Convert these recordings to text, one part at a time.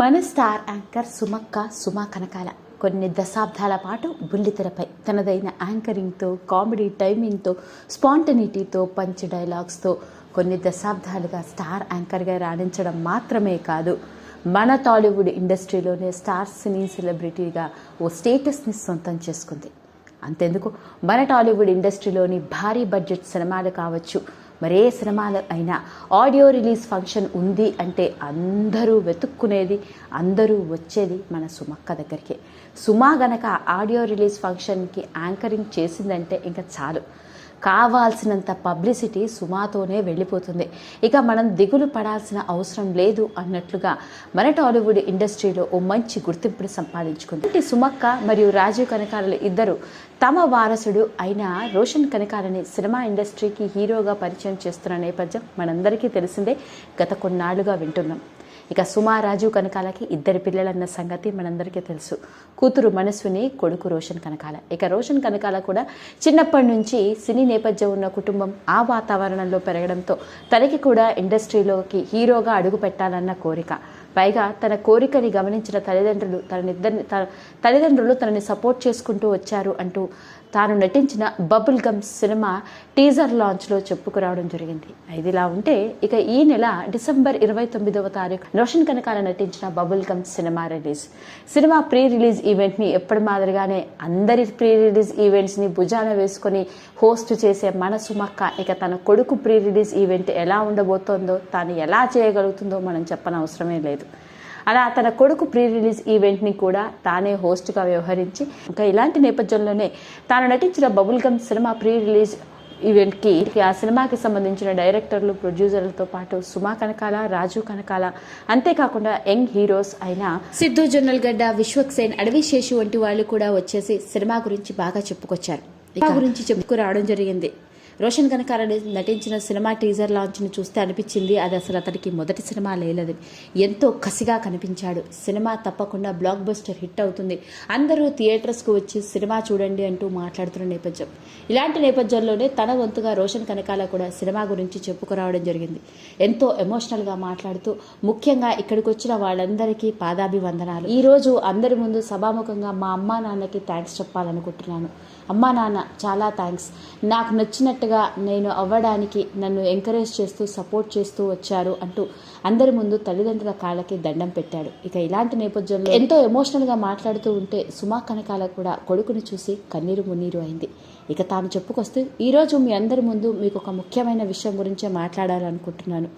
మన star anchor సుమక్క సుమా కనకాల కొన్ని దశాబ్దాల పాటు బుల్లితెరపై తనదైన యాంకరింగ్తో కామెడీ టైమింగ్తో స్పాంటనిటీతో పంచ్ డైలాగ్స్తో కొన్ని దశాబ్దాలుగా స్టార్ యాంకర్గా రాణించడం మాత్రమే కాదు మన టాలీవుడ్ ఇండస్ట్రీలోనే స్టార్ సినీ సెలబ్రిటీగా ఓ స్టేటస్ని సొంతం చేసుకుంది. అంతెందుకు? మన టాలీవుడ్ ఇండస్ట్రీలోని భారీ బడ్జెట్ సినిమాలు కావచ్చు మరే సినిమాలు అయినా ఆడియో రిలీజ్ ఫంక్షన్ ఉంది అంటే అందరూ వెతుక్కునేది అందరూ వచ్చేది మన సుమక్క దగ్గరికి. సుమా గనక ఆడియో రిలీజ్ ఫంక్షన్కి యాంకరింగ్ చేసిందంటే ఇంకా చాలు. కావాల్సినంత పబ్లిసిటీ సుమాతోనే వెళ్ళిపోతుంది. ఇక మనం దిగులు పడాల్సిన అవసరం లేదు అన్నట్లుగా మన టాలీవుడ్ ఇండస్ట్రీలో ఓ మంచి గుర్తింపుని సంపాదించుకుంది. సుమక్క మరియు రాజీవ్ కనకాల ఇద్దరు తమ వారసుడు అయిన రోషన్ కనకాలని సినిమా ఇండస్ట్రీకి హీరోగా పరిచయం చేస్తున్న నేపథ్యం మనందరికీ తెలిసిందే. గత కొన్నాళ్ళుగా వింటున్నాం. ఇక సుమా రాజు కనకాలకి ఇద్దరు పిల్లలన్న సంగతి మనందరికీ తెలుసు. కూతురు మనస్విని కొడుకు రోషన్ కనకాల. ఇక రోషన్ కనకాల కూడా చిన్నప్పటి నుంచి సినీ నేపథ్యం ఉన్న కుటుంబం ఆ వాతావరణంలో పెరగడంతో తనకి కూడా ఇండస్ట్రీలోకి హీరోగా అడుగు పెట్టాలన్న కోరిక. పైగా తన కోరికని గమనించిన తల్లిదండ్రులు తననిద్దరిని తన తల్లిదండ్రులు తనని సపోర్ట్ చేసుకుంటూ వచ్చారు అంటూ తాను నటించిన బబుల్ గమ్ సినిమా టీజర్ లాంచ్లో చెప్పుకురావడం జరిగింది. ఇదిలా ఉంటే ఇక ఈ నెల డిసెంబర్ ఇరవై తొమ్మిదవ తారీఖు రోషన్ కనకాల నటించిన Bubble Gum cinema release. Cinema pre release ఈవెంట్ని ఎప్పటి మాదిరిగానే అందరి ప్రీ రిలీజ్ ఈవెంట్స్ని భుజాన వేసుకొని హోస్ట్ చేసే మనసు మక్క ఇక తన కొడుకు ప్రీ రిలీజ్ ఈవెంట్ ఎలా ఉండబోతోందో తాను ఎలా చేయగలుగుతుందో మనం చెప్పనవసరమే లేదు. అలా తన కొడుకు ప్రీ రిలీజ్ ఈవెంట్ని కూడా తానే హోస్ట్గా వ్యవహరించి ఇంకా ఇలాంటి నేపథ్యంలోనే తాను నటించిన Bubble Gum cinema pre release ఈవెంట్కి ఆ సినిమాకి సంబంధించిన డైరెక్టర్లు ప్రొడ్యూసర్లతో పాటు సుమా కనకాల రాజు కనకాల అంతేకాకుండా యంగ్ హీరోస్ అయిన సిద్ధు జొన్నల్గడ్డ విశ్వక్ సేన్ అడవి శేషు వంటి వాళ్ళు కూడా వచ్చేసి సినిమా గురించి బాగా చెప్పుకొచ్చారు. సినిమా గురించి చెప్పుకురావడం జరిగింది. రోషన్ కనకాల నటించిన సినిమా టీజర్ లాంచ్ని చూస్తే అనిపించింది. అది అసలు అతనికి మొదటి సినిమా లేలేదు ఎంతో కసిగా కనిపించాడు. సినిమా తప్పకుండా బ్లాక్ బస్టర్ హిట్ అవుతుంది. అందరూ థియేటర్స్కు వచ్చి సినిమా చూడండి అంటూ మాట్లాడుతున్న నేపథ్యం. ఇలాంటి నేపథ్యంలోనే తన వంతుగా రోషన్ కనకాల కూడా సినిమా గురించి చెప్పుకురావడం జరిగింది. ఎంతో ఎమోషనల్గా మాట్లాడుతూ ముఖ్యంగా ఇక్కడికి వచ్చిన వాళ్ళందరికీ పాదాభివందనాలు. ఈరోజు అందరి ముందు సభాముఖంగా మా అమ్మా నాన్నకి థ్యాంక్స్ చెప్పాలనుకుంటున్నాను. అమ్మా నాన్న చాలా థ్యాంక్స్ నాకు నచ్చినట్టుగా నేను అవ్వడానికి నన్ను ఎంకరేజ్ చేస్తూ సపోర్ట్ చేస్తూ వచ్చారు అంటూ అందరి ముందు తల్లిదండ్రుల కాళ్ళకి దండం పెట్టాడు. ఇక ఇలాంటి నేపథ్యంలో ఎంతో ఎమోషనల్గా మాట్లాడుతూ ఉంటే సుమా కనకాల కూడా కొడుకుని చూసి కన్నీరు మున్నీరు అయింది. ఇక తాను చెప్పుకొస్తే ఈరోజు మీ అందరి ముందు మీకు ఒక ముఖ్యమైన విషయం గురించే మాట్లాడాలనుకుంటున్నాను.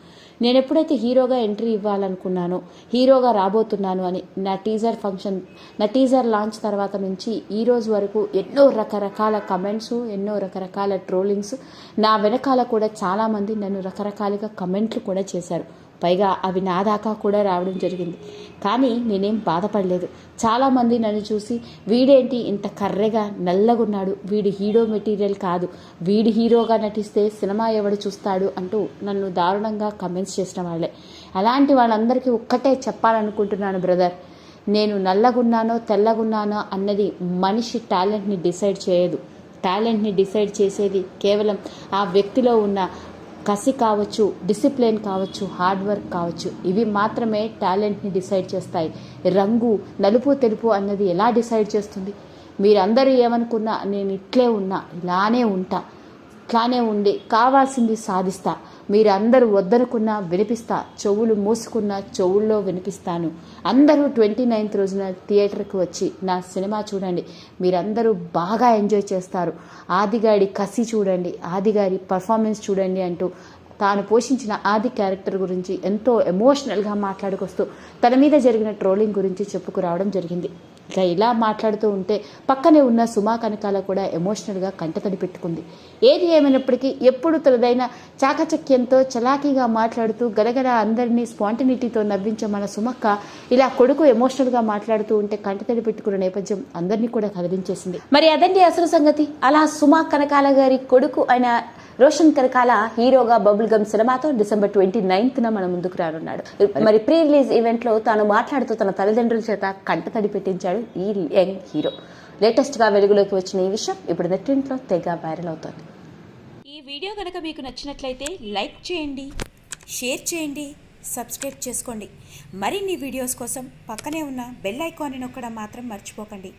నేను ఎప్పుడైతే హీరోగా ఎంట్రీ ఇవ్వాలనుకున్నానో హీరోగా రాబోతున్నాను అని నా టీజర్ ఫంక్షన్ నా టీజర్ లాంచ్ తర్వాత నుంచి ఈ రోజు వరకు ఎన్నో రకరకాల కమెంట్స్ ఎన్నో రకరకాల ట్రోలింగ్స్ నా వెనకాల కూడా చాలామంది నన్ను రకరకాలుగా కమెంట్లు కూడా చేశారు. పైగా అవి నా దాకా కూడా రావడం జరిగింది. కానీ నేనేం బాధపడలేదు. చాలామంది నన్ను చూసి వీడేంటి ఇంత కర్రెగా నల్లగున్నాడు వీడి హీరో మెటీరియల్ కాదు వీడి హీరోగా నటిస్తే సినిమా ఎవడు చూస్తాడు అంటూ నన్ను దారుణంగా కమెంట్స్ చేసిన వాళ్ళే. అలాంటి వాళ్ళందరికీ ఒక్కటే చెప్పాలనుకుంటున్నాను బ్రదర్. నేను నల్లగున్నానో తెల్లగున్నానో అన్నది మనిషి టాలెంట్ని డిసైడ్ చేయదు. టాలెంట్ని డిసైడ్ చేసేది కేవలం ఆ వ్యక్తిలో ఉన్న కసి కావచ్చు డిసిప్లిన్ కావచ్చు హార్డ్ వర్క్ కావచ్చు ఇవి మాత్రమే టాలెంట్ని డిసైడ్ చేస్తాయి. రంగు నలుపు తెలుపు అన్నది ఎలా డిసైడ్ చేస్తుంది? మీరందరూ ఏమనుకున్నా నేను ఇట్లే ఉన్నా ఇలానే ఉంటా. ఇట్లానే ఉండి కావాల్సింది సాధిస్తా. మీరందరూ వద్దనుకున్నా వినిపిస్తా. చెవులు మూసుకున్న చెవుల్లో వినిపిస్తాను. అందరూ ట్వంటీ నైన్త్ రోజున థియేటర్కి వచ్చి నా సినిమా చూడండి. మీరందరూ బాగా ఎంజాయ్ చేస్తారు. ఆదిగాడి కసి చూడండి. ఆదిగారి పర్ఫార్మెన్స్ చూడండి అంటూ తాను పోషించిన ఆది క్యారెక్టర్ గురించి ఎంతో ఎమోషనల్గా మాట్లాడుకొస్తూ తన మీద జరిగిన ట్రోలింగ్ గురించి చెప్పుకురావడం జరిగింది. ఇట్లా ఇలా మాట్లాడుతూ ఉంటే పక్కనే ఉన్న సుమా కనకాల కూడా ఎమోషనల్గా కంటతడి పెట్టుకుంది ఏది ఏమైనప్పటికీ ఎప్పుడు తనదైన చాకచక్యంతో చలాకీగా మాట్లాడుతూ గలగల అందరినీ స్పాంటినిటీతో నవ్వించే మన సుమక్క ఇలా కొడుకు ఎమోషనల్గా మాట్లాడుతూ ఉంటే కంటతడి పెట్టుకున్న నేపథ్యం అందరినీ కూడా కదిలించేసింది. మరి అదండి అసలు సంగతి? అలా సుమా కనకాల గారి కొడుకు అయిన రోషన్ కనకాల హీరోగా బబుల్ గమ్ సినిమాతో డిసెంబర్ ట్వంటీ నైన్త్న మన ముందుకు రానున్నాడు. మరి ప్రీ రిలీజ్ ఈవెంట్లో తాను మాట్లాడుతూ తన తల్లిదండ్రుల చేత కంటతడి పెట్టించాడు ఈ యంగ్ హీరో. లేటెస్ట్గా వెలుగులోకి వచ్చిన ఈ విషయం ఇప్పుడు నెట్టింట్లో తెగ వైరల్ అవుతోంది. ఈ వీడియో కనుక మీకు నచ్చినట్లయితే లైక్ చేయండి షేర్ చేయండి సబ్స్క్రైబ్ చేసుకోండి. మరిన్ని వీడియోస్ కోసం పక్కనే ఉన్న బెల్ ఐకాన్ని నొక్కడం మాత్రం మర్చిపోకండి.